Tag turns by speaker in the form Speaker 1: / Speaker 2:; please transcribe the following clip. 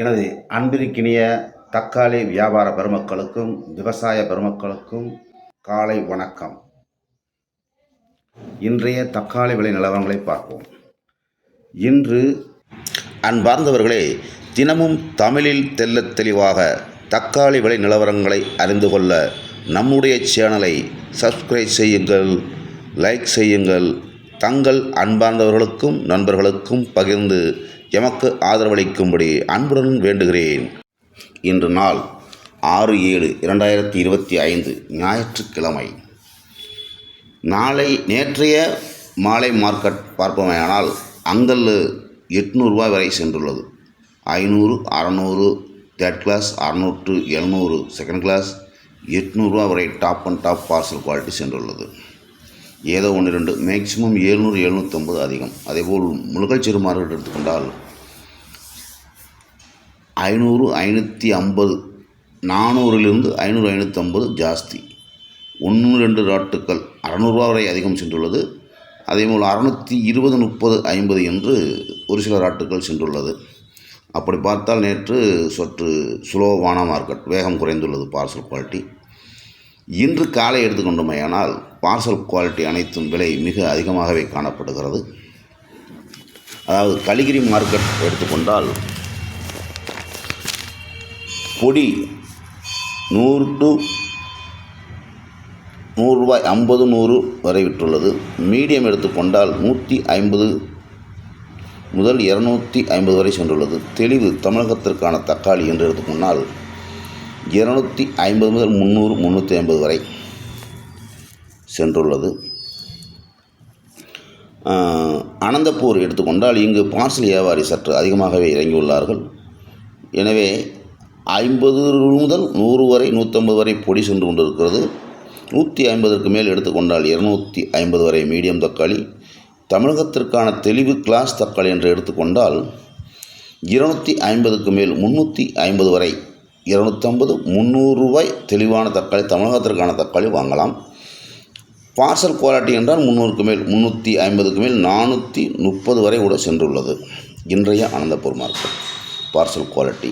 Speaker 1: எனது அன்பிற்கினிய தக்காளி வியாபார பெருமக்களுக்கும் விவசாய பெருமக்களுக்கும் காலை வணக்கம். இன்றைய தக்காளி விலை நிலவரங்களை பார்ப்போம். இன்று அன்பார்ந்தவர்களே தினமும் தமிழில் தெள்ளத் தெளிவாக தக்காளி விலை நிலவரங்களை அறிந்து கொள்ள நம்முடைய சேனலை சப்ஸ்கிரைப் செய்யுங்கள் லைக் செய்யுங்கள் தங்கள் அன்பார்ந்தவர்களுக்கும் நண்பர்களுக்கும் பகிர்ந்து எமக்கு ஆதரவளிக்கும்படி அன்புடன் வேண்டுகிறேன். இன்று நாள் ஆறு ஏழு இரண்டாயிரத்தி இருபத்தி ஐந்து ஞாயிற்றுக்கிழமை. நாளை நேற்றைய மாலை மார்க்கெட் பார்ப்போமேயானால் அங்கல் எட்நூறுரூவா வரை சென்றுள்ளது. ஐநூறு அறநூறு தேர்ட் கிளாஸ் அறநூற்று எழுநூறு செகண்ட் கிளாஸ் எட்நூறுரூவா வரை top and top parcel quality சென்றுள்ளது. ஏதோ ஒன்று ரெண்டு மேக்சிமம் ஏழ்நூறு எழுநூற்றம்பது அதிகம். அதேபோல் முழுகல் மார்க்கெட் எடுத்துக்கொண்டால் ஐநூறு ஐநூற்றி ஐம்பது நானூறிலிருந்து ஐநூறு ஐநூற்றம்பது ஜாஸ்தி. ஒன்று ரெண்டு ராட்டுக்கள் அறநூறுவா வரை அதிகம் சென்றுள்ளது. அதேபோல் அறநூற்றி இருபது முப்பது ஐம்பது என்று ஒரு சில ராட்டுக்கள் சென்றுள்ளது. அப்படி பார்த்தால் நேற்று சற்று சுலோவான மார்க்கெட் வேகம் குறைந்துள்ளது பார்சல் குவாலிட்டி. இன்று காலை எடுத்துக்கொண்டோமேயானால் பார்சல் குவாலிட்டி அனைத்தும் விலை மிக அதிகமாகவே காணப்படுகிறது. அதாவது கலிகிரி மார்க்கெட் எடுத்துக்கொண்டால் பொடி நூறு டு நூறுரூபாய் ஐம்பது நூறு வரை விட்டுள்ளது மீடியம் எடுத்துக்கொண்டால் நூற்றி ஐம்பது முதல் இரநூத்தி ஐம்பது வரை சென்றுள்ளது. தெளிவு தமிழகத்திற்கான தக்காளி என்று எடுத்துக்கொண்டால் இருநூற்றி ஐம்பது முதல் முந்நூறு முந்நூற்றி ஐம்பது வரை. சென்றுள்ளது. அனந்தப்பூர் எடுத்துக்கொண்டால் இங்கு பார்சல் வியாபாரி சற்று அதிகமாகவே இறங்கியுள்ளார்கள். எனவே ஐம்பது முதல் நூறு வரை நூற்றம்பது வரை பொடி சென்று கொண்டிருக்கிறது. நூற்றி ஐம்பதற்கு மேல் எடுத்துக்கொண்டால் இருநூற்றி ஐம்பது வரை மீடியம் தக்காளி. தமிழகத்திற்கான தெளிவு கிளாஸ் தக்காளி என்று எடுத்துக்கொண்டால் இருநூற்றி ஐம்பதுக்கு மேல் முந்நூற்றி ஐம்பது வரை இருநூற்றம்பது முந்நூறுரூவாய் தெளிவான தக்காளி தமிழகத்திற்கான தக்காளி வாங்கலாம். பார்சல் குவாலிட்டி என்றால் முந்நூறுக்கு மேல் முந்நூற்றி ஐம்பதுக்கு மேல் நானூற்றி முப்பது வரை கூட சென்றுள்ளது. இன்றைய அனந்தபூர் மார்க்கெட். Parcel quality.